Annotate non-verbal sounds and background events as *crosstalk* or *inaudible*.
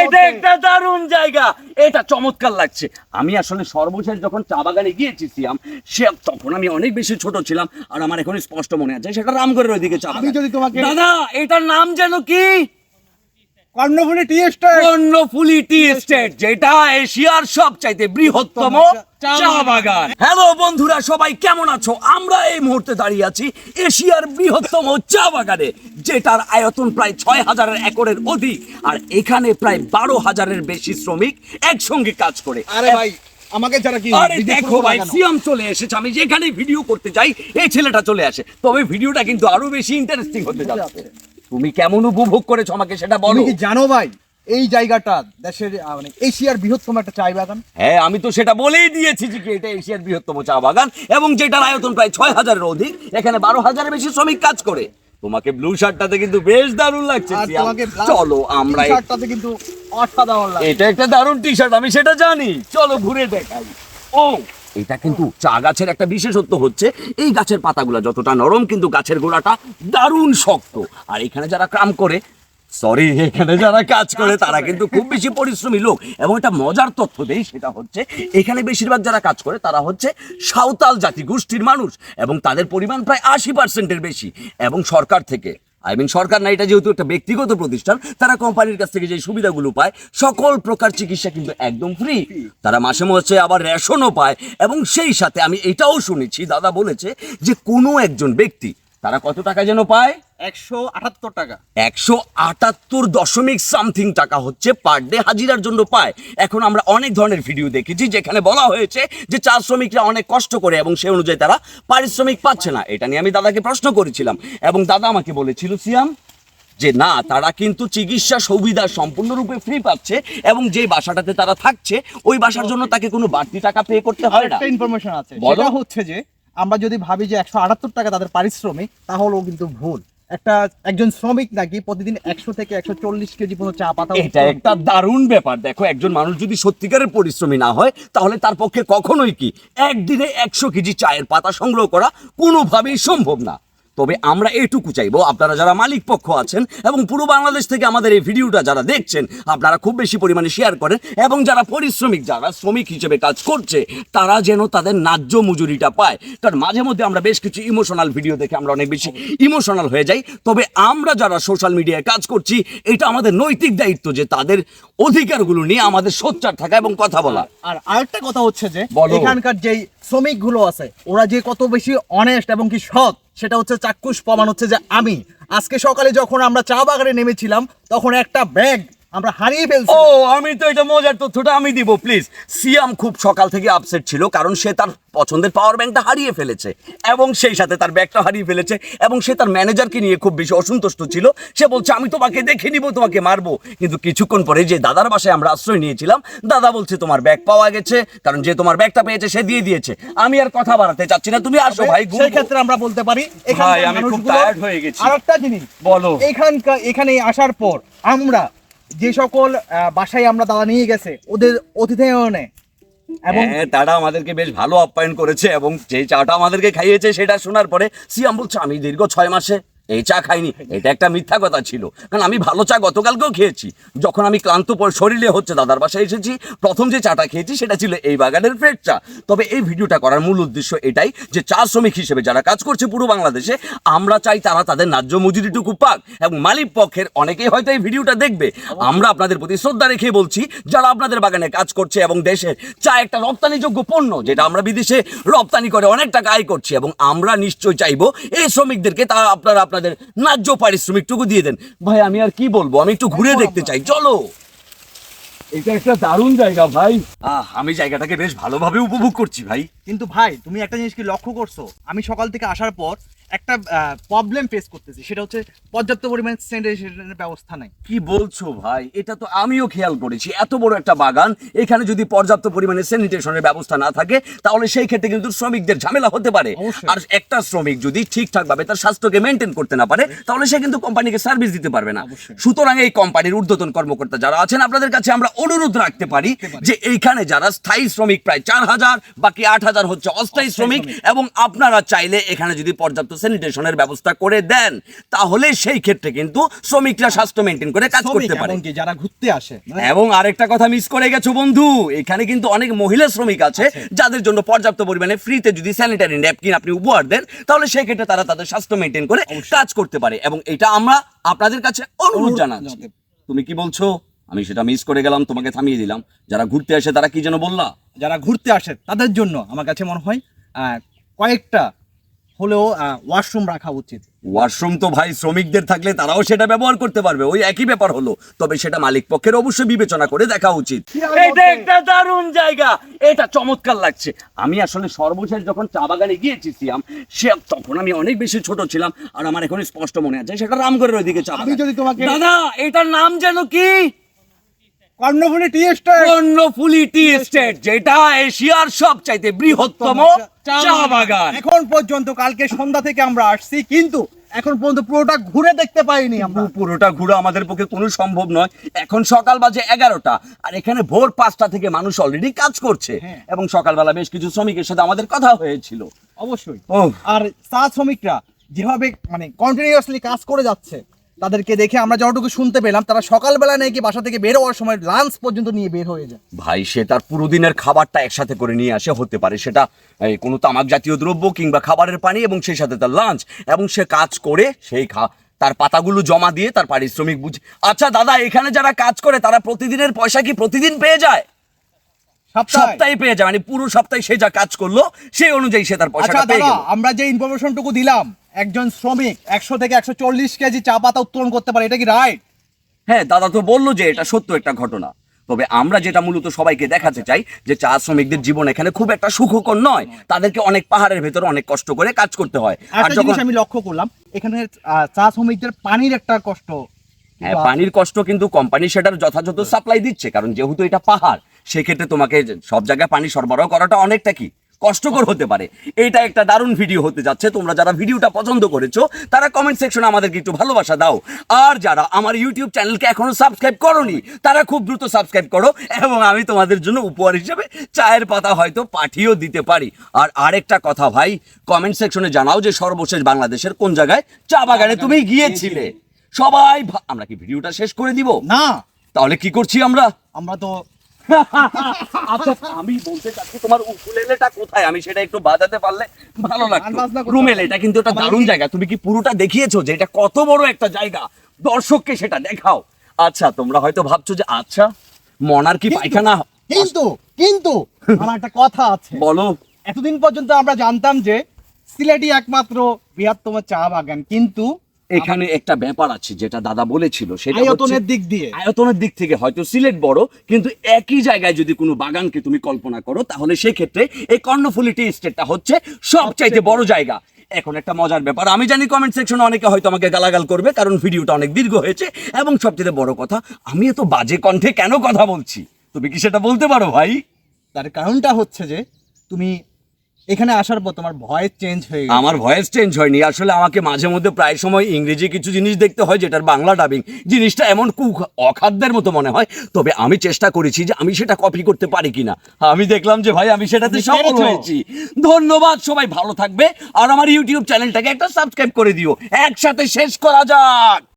এটা একটা দারুণ জায়গা। এটা চমৎকার লাগছে। আমি আসলে সর্বশেষ যখন চা বাগানে গিয়েছি সিয়াম সে তখন আমি অনেক বেশি ছোট ছিলাম আর আমার এখন স্পষ্ট মনে আছে সেটা রামগড়ের ওইদিকে চা আমি যদি তোমাকে- দাদা এটার নাম যেন কি? Karnaphuli tea estate. Karnaphuli tea estate যেটা এশিয়ার সবচাইতে বৃহত্তম চা বাগান। হ্যালো বন্ধুরা সবাই কেমন আছো? আমরা এই মুহূর্তে দাঁড়িয়ে আছি এশিয়ার বৃহত্তম চা বাগানে যেটার আয়তন প্রায় ছয় হাজারের একরের অধিক আর এখানে প্রায় বারো হাজারের বেশি শ্রমিক একসঙ্গে কাজ করে। আরে ভাই আমাকে যারা কি আরে দেখো ভাই? সিয়াম চলে এসেছে আমি যেখানে ভিডিও করতে যাই এই ছেলেটা চলে আসে। তবে ভিডিওটা কিন্তু আরও বেশি ইন্টারেস্টিং হতে যাচ্ছে। তুমি কেমন উপভোগ করেছ আমাকে সেটা বলো। তুমি কি জানো ভাই এই জায়গাটা দেশের মানে এশিয়ার বৃহত্তম একটা চাই বাগান? হ্যাঁ আমি তো সেটা বলেই দিয়েছি যে এটা এশিয়ার বৃহত্তম চা বাগান এবং যেটার আয়তন প্রায় ছয় হাজারের অধিক এখানে বারো হাজারের বেশি শ্রমিক কাজ করে। তোমাকে ব্লু শার্টটাতে কিন্তু বেশ দারুণ লাগছে চলো আমরা এই- কিন্তু অসাধারণ এটা একটা দারুণ টি শার্ট আমি সেটা জানি। চলো ঘুরে দেখাই। ও এটা কিন্তু চা গাছের একটা বিশেষত্ব হচ্ছে, এই গাছের পাতাগুলো যতটা নরম কিন্তু গাছের গোড়াটা দারুণ শক্ত। আর এখানে যারা কাম করে সরি এখানে যারা কাজ করে, তারা কিন্তু খুব বেশি পরিশ্রমী লোক। এবং এটা মজার তথ্য দেই, সেটা হচ্ছে, এখানে বেশিরভাগ যারা কাজ করে, তারা হচ্ছে সাঁওতাল জাতি গোষ্ঠীর মানুষ। এবং তাদের পরিমাণ প্রায় আশি পার্সেন্টের বেশি। এবং সরকার থেকে আই মিন সরকার না, এটা যেহেতু একটা ব্যক্তিগত প্রতিষ্ঠান, তারা কোম্পানির কাছ থেকে যে সুবিধাগুলো পায়, সকল প্রকার চিকিৎসা কিন্তু একদম ফ্রি তারা মাসে মাসে আবার রেশনও পায়, এবং সেই সাথে আমি এটাও শুনেছি, দাদা বলেছে যে কোনো একজন ব্যক্তি, তারা কত টাকা যেন পায়? একশো আটাত্তর টাকা। একশো আটাত্তর দশমিক সামথিং টাকা হচ্ছে পার ডে হাজিরার জন্য পায়। এখন আমরা অনেক ধরনের ভিডিও দেখেছি যেখানে বলা হয়েছে যে চা শ্রমিকরা অনেক কষ্ট করে এবং সেই অনুযায়ী তারা পারিশ্রমিক পাচ্ছে না। এটা নিয়ে আমি দাদাকে প্রশ্ন করেছিলাম এবং দাদা আমাকে বলেছিল সিয়াম যে না তারা কিন্তু চিকিৎসা সুবিধা সম্পূর্ণরূপে ফ্রি পাচ্ছে এবং যে বাসাটাতে তারা থাকছে ওই বাসার জন্য তাকে কোনো বাড়তি টাকা পে করতে হয় না। ইনফরমেশন আছে। বলো। হচ্ছে যে আমরা যদি ভাবি যে একশো আটাত্তর টাকা তাদের পারিশ্রমিক তাহলেও কিন্তু ভুল। একটা একজন শ্রমিক নাকি প্রতিদিন একশো থেকে একশো চল্লিশ কেজি পর্যন্ত চা পাতা এটা একটা দারুণ ব্যাপার। দেখো একজন মানুষ যদি সত্যিকারের পরিশ্রমী না হয় তাহলে তার পক্ষে কখনোই কি একদিনে একশো কেজি চায়ের পাতা সংগ্রহ করা কোনোভাবেই সম্ভব না। তবে আমরা এটুকু চাইব। আপনারা যারা মালিক পক্ষ আছেন এবং পুরো বাংলাদেশ থেকে আমাদের এই ভিডিওটা যারা দেখছেন আপনারা খুব বেশি পরিমাণে শেয়ার করেন এবং যারা পরিশ্রমিক যারা শ্রমিক হিসেবে কাজ করছে তারা যেন তাদের ন্যায্য মজুরিটা পায়। কারণ মাঝে মধ্যে আমরা বেশ কিছু ইমোশনাল ভিডিও দেখে আমরা অনেক বেশি ইমোশনাল হয়ে যাই। তবে আমরা যারা সোশ্যাল মিডিয়ায় কাজ করছি এটা আমাদের নৈতিক দায়িত্ব যে তাদের অধিকারগুলো নিয়ে আমাদের সোচ্চার থাকা এবং কথা বলা। আর আরেকটা কথা হচ্ছে যে এখানকার যেই শ্রমিকগুলো আছে ওরা যে কত বেশি অনেস্ট এবং কি সৎ সেটা হচ্ছে চাক্ষুষ প্রমাণ হচ্ছে যে আমি। আজকে সকালে যখন আমরা চা বাগানে নেমেছিলাম, তখন একটা ব্যাগ আমরা হারিয়ে ফেলছি। ও আমি তো এটা মজার তথ্যটা আমি দিব প্লিজ সিয়াম খুব সকাল থেকে আপসেট ছিল কারণ সে তার পছন্দের পাওয়ার ব্যাংকটা হারিয়ে ফেলেছে এবং সেই সাথে তার ব্যাগটা হারিয়ে ফেলেছে এবং সে তার ম্যানেজারকে নিয়ে খুব বেশি অসন্তুষ্ট ছিল। সে বলছে আমি তোমাকে দেখে নিব তোমাকে মারবো। কিন্তু কিছুক্ষণ পরে যে দাদার বাসায় আমরা আশ্রয় নিয়েছিলাম দাদা বলছে তোমার ব্যাগ পাওয়া গেছে। কারণ যে তোমার ব্যাগটা পেয়েছে সে দিয়ে দিয়েছে। আমি আর কথা বাড়াতে চাচ্ছি না তুমি আসো ভাই সেই ক্ষেত্রে আমরা বলতে পারি ভাই, আমি খুব tired হয়ে গেছি। আরেকটা জিনিস বলো। এখানকার এখানে আসার পর আমরা যে সকল বাসায় আমরা দাদা নিয়ে গেছে, ওদের অতিথিয়নে এবং হ্যাঁ তারা আমাদেরকে বেশ ভালো আপ্যায়ন করেছে এবং যে চাটা আমাদেরকে খাইয়েছে সেটা শোনার পরে সিয়াম বলছে, আমি দীর্ঘ ছয় মাসে এই চা খাইনি, এটা একটা মিথ্যা কথা ছিল। কারণ আমি ভালো চা গতকালকেও খেয়েছি। যখন আমি ক্লান্ত শরীরে হচ্ছে দাদার বাসায় এসেছি, প্রথম যে চাটা খেয়েছি সেটা ছিল এই বাগানের ফ্রেশ চা। তবে এই ভিডিওটা করার মূল উদ্দেশ্য এটাই যে চা শ্রমিক হিসেবে যারা কাজ করছে পুরো বাংলাদেশে, আমরা চাই তারা তাদের ন্যায্য মজুরিটুকু পাক এবং মালিক পক্ষের অনেকেই হয়তো এই ভিডিওটা দেখবে। আমরা আপনাদের প্রতি শ্রদ্ধা রেখে বলছি, যারা আপনাদের বাগানে কাজ করছে এবং দেশের চা একটা রপ্তানিযোগ্য পণ্য, যেটা আমরা বিদেশে রপ্তানি করে অনেক টাকা আয় করছি এবং আমরা নিশ্চয়ই চাইব, এই শ্রমিকদেরকে তা আপনারা আপনাদের ন্যায্য পারিশ্রমিকটুকু দিয়ে দেন। ভাই আমি আর কি বলব? আমি একটু ঘুরে দেখতে চাই। চলো। এটা একটা দারুণ জায়গা ভাই। আহ আমি জায়গাটাকে বেশ ভালোভাবে উপভোগ করছি ভাই। কিন্তু ভাই তুমি একটা জিনিস কি লক্ষ্য করছ? আমি সকাল থেকে আসার পর একটা প্রবলেম ফেস করতেছি সেটা হচ্ছে পর্যাপ্ত পরিমাণে স্যানিটাইজেশনের ব্যবস্থা নাই। কি বলছো ভাই? এটা তো আমিও খেয়াল করেছি। এত বড় একটা বাগান এখানে যদি পর্যাপ্ত পরিমাণে স্যানিটেশনের ব্যবস্থা না থাকে তাহলে সেই ক্ষেত্রে কিন্তু শ্রমিকদের ঝামেলা হতে পারে। আর একটা শ্রমিক যদি ঠিকঠাক ভাবে তার স্বাস্থ্যকে মেনটেন করতে না পারে তাহলে সে কিন্তু কোম্পানিকে সার্ভিস দিতে পারবে না। সুতরাং এই কোম্পানির ঊর্ধ্বতন কর্মকর্তা যারা আছেন আপনাদের কাছে আমরা অনুরোধ রাখতে পারি যে এইখানে যারা স্থায়ী শ্রমিক প্রায় চার হাজার বাকি আট হাজার হচ্ছে অস্থায়ী শ্রমিক। এবং আপনারা চাইলে এখানে যদি পর্যাপ্ত স্যানিটেশনের ব্যবস্থা করে দেন তাহলে সেই ক্ষেত্রে কিন্তু শ্রমিকরা স্বাস্থ্য মেনটেন করে কাজ করতে পারে। যারা ঘুরতে আসে মানে এবং আরেকটা কথা মিস করে গেছো বন্ধু এখানে কিন্তু অনেক মহিলা শ্রমিক আছে যাদের জন্য পর্যাপ্ত পরিমাণে ফ্রিতে যদি স্যানিটারি ন্যাপকিন আপনি উপহার দেন তাহলে সেক্ষেত্রে তারা তাদের স্বাস্থ্য মেনটেন করে কাজ করতে পারে। এবং এটা আমরা আপনাদের কাছে অনুরোধ জানাচ্ছি। তুমি কি বলছো? আমি সেটা মিস করে গেলাম তোমাকে থামিয়ে দিলাম। যারা ঘুরতে আসে তারা কি যেন বললা? যারা ঘুরতে আসে তাদের জন্য আমার কাছে মনে হয় কয়েকটা হলেও ওয়াশরুম রাখা উচিত। ওয়াশরুম তো ভাই শ্রমিকদের থাকলে তারাও সেটা ব্যবহার করতে পারবে। ওই একই ব্যাপার হলো তবে সেটা মালিক পক্ষের অবশ্যই বিবেচনা করে দেখা উচিত। এটা একটা দারুণ জায়গা। এটা চমৎকার লাগছে। আমি আসলে সর্বশেষ যখন চা বাগানে গিয়েছি সিয়াম সে তখন আমি অনেক বেশি ছোট ছিলাম আর আমার এখন স্পষ্ট মনে আছে সেটা রামগড়ের ওইদিকে চা আমি বাগান। যদি তোমাকে- দাদা এটার নাম যেন কি? Karnaphuli tea estate. Karnaphuli tea estate যেটা এশিয়ার সবচাইতে বৃহত্তম চা বাগান। এখন পর্যন্ত কালকে সন্ধ্যা থেকে আমরা আসছি কিন্তু এখন পর্যন্ত পুরোটা ঘুরে দেখতে পাইনি আমরা। পুরোটা ঘুরে আমাদের পক্ষে কোনো সম্ভব নয়। এখন সকাল বাজে এগারোটা আর এখানে ভোর পাঁচটা থেকে মানুষ অলরেডি কাজ করছে। হ্যাঁ। এবং সকালবেলা বেশ কিছু শ্রমিকের সাথে আমাদের কথা হয়েছিল। অবশ্যই। আর চা শ্রমিকরা যেভাবে মানে কন্টিনিউয়াসলি কাজ করে যাচ্ছে তাদেরকে দেখে আমরা যতটুকু শুনতে পেলাম তারা সকালবেলা নাকি বাসা থেকে বের হওয়ার সময় লাঞ্চ পর্যন্ত নিয়ে বের হয়ে যায়। ভাই সে তার পুরো দিনের খাবারটা একসাথে করে নিয়ে আসে হতে পারে সেটা এই, কোনো তামাক জাতীয় দ্রব্য কিংবা খাবারের পানি এবং সেই সাথে তার লাঞ্চ এবং সে কাজ করে সেই খা তার পাতাগুলো জমা দিয়ে তার পারিশ্রমিক বুঝে। আচ্ছা দাদা এখানে যারা কাজ করে তারা প্রতিদিনের পয়সা কি প্রতিদিন পেয়ে যায়? সপ্তাহে। সপ্তাহে পেয়ে যায় মানে পুরো সপ্তাহে সে যা কাজ করল সেই অনুযায়ী সে তার আচ্ছা পয়সাটা পেয়ে দাদা গেল। আমরা যে ইনফরমেশনটুকু দিলাম একজন শ্রমিক একশো থেকে একশো চল্লিশ কেজি চা পাতা উত্তোলন করতে পারে এটা কি রাইট হ্যাঁ দাদা তো বলল যে এটা সত্য একটা ঘটনা। তবে আমরা যেটা মূলত সবাইকে দেখাতে চাই যে চা শ্রমিকদের জীবন এখানে খুব একটা সুখকর নয়। তাদেরকে অনেক পাহাড়ের ভেতরে অনেক কষ্ট করে কাজ করতে হয়। আর যখন আমি লক্ষ্য করলাম এখানে চা শ্রমিকদের পানির একটা কষ্ট হ্যাঁ পানির কষ্ট কিন্তু কোম্পানি সেটার যথাযথ সাপ্লাই দিচ্ছে কারণ যেহেতু এটা পাহাড় সেক্ষেত্রে তোমাকে সব জায়গায় পানি সরবরাহ করাটা অনেকটা কি? কষ্টকর হতে পারে। এটা একটা দারুণ ভিডিও হতে যাচ্ছে। তোমরা যারা ভিডিওটা পছন্দ করেছ তারা কমেন্ট সেকশনে আমাদেরকে একটু ভালোবাসা দাও। আর যারা আমার ইউটিউব চ্যানেলকে এখনও সাবস্ক্রাইব করোনি তারা খুব দ্রুত সাবস্ক্রাইব করো এবং আমি তোমাদের জন্য উপহার হিসেবে চায়ের পাতা হয়তো পাঠিয়েও দিতে পারি। আর আরেকটা কথা ভাই কমেন্ট সেকশনে জানাও যে সর্বশেষ বাংলাদেশের কোন জায়গায় চা বাগানে তুমি গিয়েছিলে। সবাই আমরা কি ভিডিওটা শেষ করে দিব? না। তাহলে কি করছি আমরা? আমরা তো *laughs* আচ্ছা আমি বলতে চাচ্ছি তোমার উকুলেলেটা কোথায়? আমি সেটা একটু বাজাতে পারলে ভালো লাগতো। করতে রুমেল এটা কিন্তু একটা দারুণ জায়গা। তুমি কি পুরোটা দেখিয়েছো যে এটা কত বড় একটা জায়গা? দর্শককে সেটা দেখাও। আচ্ছা তোমরা হয়তো ভাবছ যে আচ্ছা মনার কি পায়খানা কিন্তু কিন্তু আমার একটা কথা আছে। বলো। এতদিন পর্যন্ত আমরা জানতাম যে সিলেটই একমাত্র বৃহত্তম চা বাগান। কিন্তু এখানে একটা ব্যাপার আছে যেটা দাদা বলেছিল সেটা আয়তনের দিক দিয়ে। আয়তনের দিক থেকে হয়তো সিলেট বড় কিন্তু একই জায়গায় যদি কোনো বাগানকে তুমি কল্পনা করো তাহলে সেক্ষেত্রে এই কর্ণফুলি টি স্টেটটা হচ্ছে সবচাইতে বড় জায়গা। এখন একটা মজার ব্যাপার আমি জানি কমেন্ট সেকশনে অনেকে হয়তো আমাকে গালাগাল করবে কারণ ভিডিওটা অনেক দীর্ঘ হয়েছে এবং সবচেয়ে বড় কথা আমি এত বাজে কণ্ঠে কেন কথা বলছি? তুমি কি সেটা বলতে পারো ভাই? তার কারণটা হচ্ছে যে তুমি এখানে আসার পর তোমার ভয়েস চেঞ্জ হয়ে গেছে। আমার ভয়েস চেঞ্জ হয়নি। আসলে আমাকে মাঝে মধ্যে প্রায় সময় ইংরেজি কিছু জিনিস দেখতে হয় যেটার বাংলা ডাবিং জিনিসটা এমন কু অখাদ্যের মতো মনে হয়। তবে আমি চেষ্টা করেছি যে আমি সেটা কপি করতে পারি কিনা। আমি দেখলাম যে ভাই আমি সেটাতে সফল হয়েছি। ধন্যবাদ সবাই ভালো থাকবে। আর আমার ইউটিউব চ্যানেলটাকে একটা সাবস্ক্রাইব করে দিও। একসাথে শেষ করা যাক।